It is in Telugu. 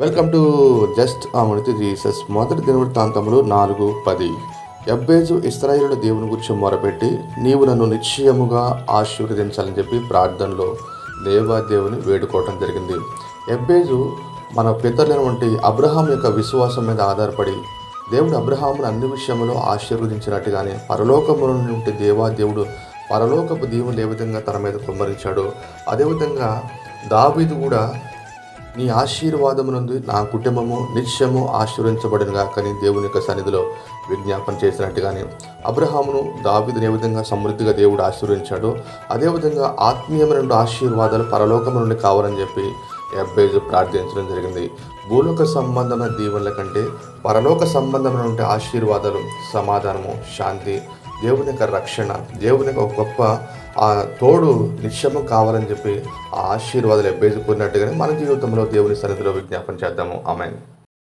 Welcome to just Amruthi Jesus. మొదటి దినవృత్తాంతములు నాలుగు పది. ఎబ్బేజు ఇస్రాయిలు దేవుని గురించి మొరపెట్టి నీవు నన్ను నిశ్చయముగా ఆశీర్వదించాలని చెప్పి ప్రార్థనలో దేవాదేవుని వేడుకోవటం జరిగింది. ఎబ్బేజు మన పితరులైనటువంటి అబ్రహాం యొక్క విశ్వాసం మీద ఆధారపడి దేవుడు అబ్రహామును అన్ని విషయంలో ఆశీర్వదించినట్టుగానే పరలోకముల నుండి దేవాదేవుడు పరలోకపు దేవుని ఏ విధంగా తన మీద కుమ్మరించాడో అదేవిధంగా దావీదు కూడా నీ ఆశీర్వాదమునందు నా కుటుంబము నిత్యము ఆశీర్వించబడినగా కానీ దేవుని యొక్క సన్నిధిలో విజ్ఞాపన చేసినట్టుగానే అబ్రహామును దావిదని ఏ విధంగా సమృద్ధిగా దేవుడు ఆశీర్వించాడో అదేవిధంగా ఆత్మీయమైన ఆశీర్వాదాలు పరలోకము నుండి కావాలని చెప్పి ఎబ్బేజు ప్రార్థించడం జరిగింది. భూలోక సంబంధమైన దీవెనల కంటే పరలోక సంబంధమైన ఆశీర్వాదాలు సమాధానము శాంతి దేవుని యొక్క రక్షణ దేవుని యొక్క ఒక గొప్ప ఆ తోడు నిశ్చయము కావాలని చెప్పి ఆ ఆశీర్వాదాలు ఎబ్బేసుకున్నట్టుగానే మన జీవితంలో దేవుని సన్నిధిలో విజ్ఞాపన చేద్దాము. ఆమె